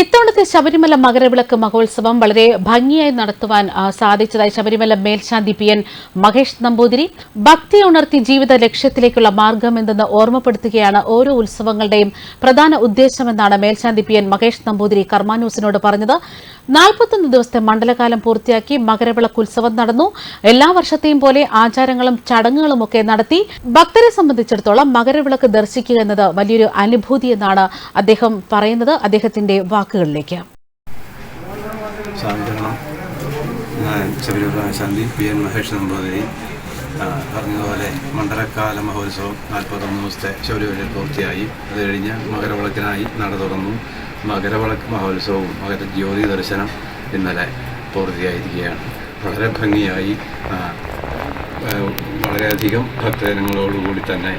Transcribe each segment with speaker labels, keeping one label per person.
Speaker 1: ഇത്തവണത്തെ ശബരിമല മകരവിളക്ക് മഹോത്സവം വളരെ ഭംഗിയായി നടത്തുവാൻ സാധിച്ചതായി ശബരിമല മേൽശാന്തി പി എൻ മഹേഷ് നമ്പൂതിരി. ഭക്തി ഉണർത്തി ജീവിത ലക്ഷ്യത്തിലേക്കുള്ള മാർഗമെന്തെന്ന് ഓർമ്മപ്പെടുത്തുകയാണ് ഓരോ ഉത്സവങ്ങളുടെയും പ്രധാന ഉദ്ദേശമെന്നാണ് മേൽശാന്തി പി എൻ മഹേഷ് നമ്പൂതിരി കർമാന്യൂസിനോട് പറഞ്ഞത്. നാൽപ്പത്തൊന്ന് ദിവസത്തെ മണ്ഡലകാലം പൂർത്തിയാക്കി മകരവിളക്ക് ഉത്സവം നടന്നു. എല്ലാ വർഷത്തെയും പോലെ ആചാരങ്ങളും ചടങ്ങുകളും ഒക്കെ നടത്തി. ഭക്തരെ സംബന്ധിച്ചിടത്തോളം മകരവിളക്ക് ദർശിക്കുക എന്നത് വലിയൊരു അനുഭൂതി എന്നാണ് അദ്ദേഹം പറയുന്നത്. അദ്ദേഹത്തിന്റെ വാക്കുകളിലേക്ക്.
Speaker 2: ഞാൻ ശബരിമല പറഞ്ഞതുപോലെ മണ്ഡലക്കാല മഹോത്സവം നാൽപ്പത്തൊന്ന് ദിവസത്തെ ശബരിമല പൂർത്തിയായി. അത് കഴിഞ്ഞ് മകരവിളക്കിനായി നട തുറന്നു. മകരവിളക്ക് മഹോത്സവവും മകര ജ്യോതി ദർശനം ഇന്നലെ പൂർത്തിയായിരിക്കുകയാണ്. വളരെ ഭംഗിയായി വളരെയധികം ഭക്തജനങ്ങളോടുകൂടി തന്നെ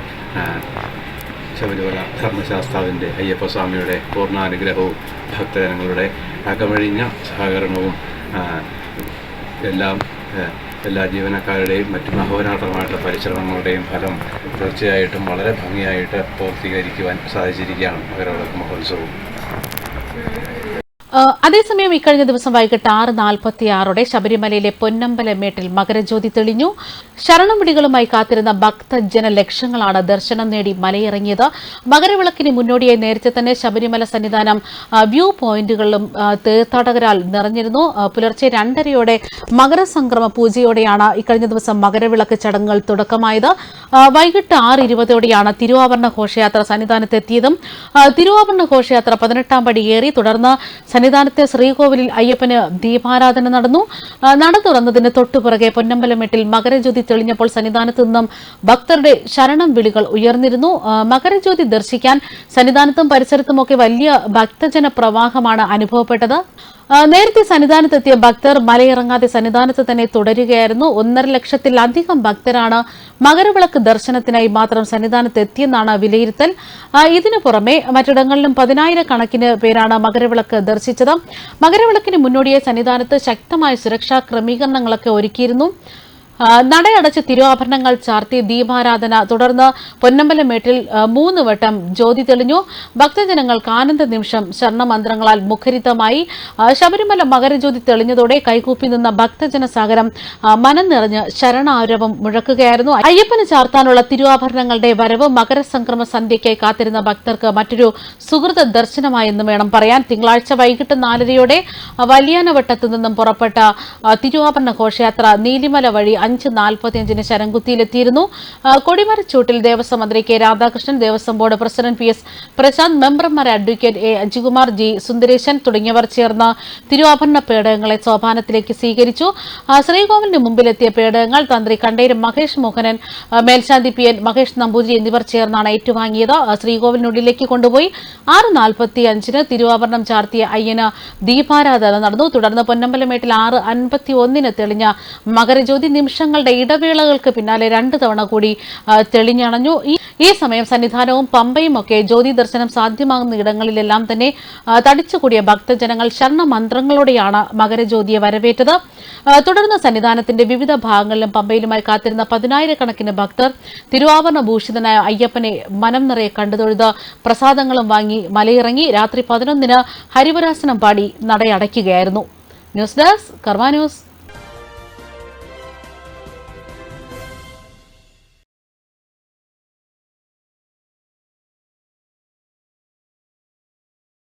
Speaker 2: ശബരിമല ധർമ്മശാസ്താവിന്റെ അയ്യപ്പസ്വാമിയുടെ പൂർണാനുഗ്രഹവും ഭക്തജനങ്ങളുടെ അകമഴിഞ്ഞ സഹകരണവും എല്ലാം എല്ലാ ജീവനക്കാരുടെയും മറ്റു മഹോനാഥമായിട്ട് പരിശ്രമങ്ങളുടെയും ഫലം തീർച്ചയായിട്ടും വളരെ ഭംഗിയായിട്ട് പൂർത്തീകരിക്കുവാൻ സാധിച്ചിരിക്കുകയാണ് മകരവിളക്ക് മഹോത്സവം
Speaker 1: അതേസമയം ഇക്കഴിഞ്ഞ ദിവസം വൈകിട്ട് ആറ് നാൽപ്പത്തി ആറോടെ ശബരിമലയിലെ പൊന്നമ്പലമേട്ടിൽ മകരജ്യോതി തെളിഞ്ഞു. ശരണം വിടികളുമായി കാത്തിരുന്ന ഭക്തജന ലക്ഷങ്ങളാണ് ദർശനം നേടി മലയിറങ്ങിയത്. മകരവിളക്കിന് മുന്നോടിയായി നേരത്തെ തന്നെ ശബരിമല സന്നിധാനം വ്യൂ പോയിന്റുകളിലും തീർത്ഥാടകരാൽ നിറഞ്ഞിരുന്നു. പുലർച്ചെ രണ്ടരയോടെ മകരസംക്രമ പൂജയോടെയാണ് ഇക്കഴിഞ്ഞ ദിവസം മകരവിളക്ക് ചടങ്ങുകൾ തുടക്കമായത്. വൈകിട്ട് ആറ് ഇരുപതോടെയാണ് തിരുവാഭരണ ഘോഷയാത്ര സന്നിധാനത്തെത്തിയതും. തിരുവാഭരണ ഘോഷയാത്ര പതിനെട്ടാം പടി ഏറി. തുടർന്ന് സന്നിധാനത്തെ ശ്രീകോവിലിൽ അയ്യപ്പന് ദീപാരാധന നടന്നു. നട തുറന്നതിന് തൊട്ടുപുറകെ പൊന്നമ്പലമെട്ടിൽ മകരജ്യോതി തെളിഞ്ഞപ്പോൾ സന്നിധാനത്ത് നിന്നും ഭക്തരുടെ ശരണം വിളികൾ ഉയർന്നിരുന്നു. മകരജ്യോതി ദർശിക്കാൻ സന്നിധാനത്തും പരിസരത്തുമൊക്കെ വലിയ ഭക്തജന പ്രവാഹമാണ് അനുഭവപ്പെട്ടത്. നേരത്തെ സന്നിധാനത്തെത്തിയ ഭക്തർ മലയിറങ്ങാതെ സന്നിധാനത്ത് തന്നെ തുടരുകയായിരുന്നു. ഒന്നര ലക്ഷത്തിലധികം ഭക്തരാണ് മകരവിളക്ക് ദർശനത്തിനായി മാത്രം സന്നിധാനത്ത് എത്തിയെന്നാണ് വിലയിരുത്തൽ ഇതിനു പുറമെ മറ്റിടങ്ങളിലും പതിനായിരക്കണക്കിന് പേരാണ് മകരവിളക്ക് ദർശിച്ചത്. മകരവിളക്കിന് മുന്നോടിയായി സന്നിധാനത്ത് ശക്തമായ സുരക്ഷാ ക്രമീകരണങ്ങളൊക്കെ ഒരുക്കിയിരുന്നു. നടയടച്ച് തിരുവാഭരണങ്ങൾ ചാർത്തി ദീപാരാധന. തുടർന്ന് പൊന്നമ്പലമേട്ടിൽ മൂന്ന് വട്ടം ജ്യോതി തെളിഞ്ഞു. ഭക്തജനങ്ങൾക്ക് ആനന്ദ നിമിഷം ശരണമന്ത്രങ്ങളാൽ മുഖരിതമായി. ശബരിമല മകരജ്യോതി തെളിഞ്ഞതോടെ കൈകൂപ്പി നിന്ന ഭക്തജന സാഗരം മനം നിറഞ്ഞ് ശരണാരവം മുഴക്കുകയായിരുന്നു. അയ്യപ്പന് ചാർത്താനുള്ള തിരുവാഭരണങ്ങളുടെ വരവ് മകരസംക്രമ സന്ധ്യയ്ക്കായി കാത്തിരുന്ന ഭക്തർക്ക് മറ്റൊരു സുഹൃത ദർശനമായെന്ന് വേണം പറയാൻ. തിങ്കളാഴ്ച വൈകിട്ട് നാലരയോടെ വലിയാനവട്ടത്തു നിന്നും പുറപ്പെട്ട തിരുവാഭരണ ഘോഷയാത്ര നീലിമല വഴി അഞ്ച് നാൽപ്പത്തിയഞ്ചിന് ശരംകുത്തിയിലെത്തിയിരുന്നു കൊടിമരച്ചൂട്ടിൽ ദേവസ്വം മന്ത്രി K Radhakrishnan Devaswom board president P S Prashanth മെമ്പർമാർ advocate A Ajikumar G Sundaresan തുടങ്ങിയവർ ചേർന്ന തിരുവാഭരണ പേടകങ്ങളെ സോപാനത്തിലേക്ക് സ്വീകരിച്ചു. ശ്രീകോവിലിന് മുമ്പിലെത്തിയ പേടകങ്ങൾ തന്ത്രി കണ്ടേര് മഹേഷ് മോഹനൻ മേൽശാന്തി പി എൻ മഹേഷ് നമ്പൂതിരി എന്നിവർ ചേർന്നാണ് ഏറ്റുവാങ്ങിയത്. ശ്രീകോവിലിനുള്ളിലേക്ക് കൊണ്ടുപോയി. ആറ് നാൽപ്പത്തി അഞ്ചിന് തിരുവാഭരണം ചാർത്തിയ അയ്യന് ദീപാരാധന നടന്നു. തുടർന്ന് പൊന്നമ്പലമേട്ടിൽ ആറ് അൻപത്തി ഒന്നിന് തെളിഞ്ഞ മകരജ്യോതി നിമിഷങ്ങളുടെ ഇടവേളകൾക്ക് പിന്നാലെ രണ്ട് തവണ കൂടി തെളിഞ്ഞണഞ്ഞു. ഈ സമയം സന്നിധാനവും പമ്പയും ഒക്കെ ജ്യോതി ദർശനം സാധ്യമാകുന്ന ഇടങ്ങളിലെല്ലാം തന്നെ തടിച്ചുകൂടിയ ഭക്തജനങ്ങൾ ശരണമന്ത്രങ്ങളോടെയാണ് മകരജ്യോതിയെ വരവേറ്റത്. തുടർന്ന് സന്നിധാനത്തിന്റെ വിവിധ ഭാഗങ്ങളിലും പമ്പയിലുമായി കാത്തിരുന്ന പതിനായിരക്കണക്കിന് ഭക്തർ തിരുവാഭരണ ഭൂഷിതനായ അയ്യപ്പനെ മനം നിറയെ കണ്ടുതൊഴുത് പ്രസാദങ്ങളും വാങ്ങി മലയിറങ്ങി രാത്രി പതിനൊന്നിന് ഹരിവരാസനം പാടി നടയടയ്ക്കുകയായിരുന്നു. News desk Karma news.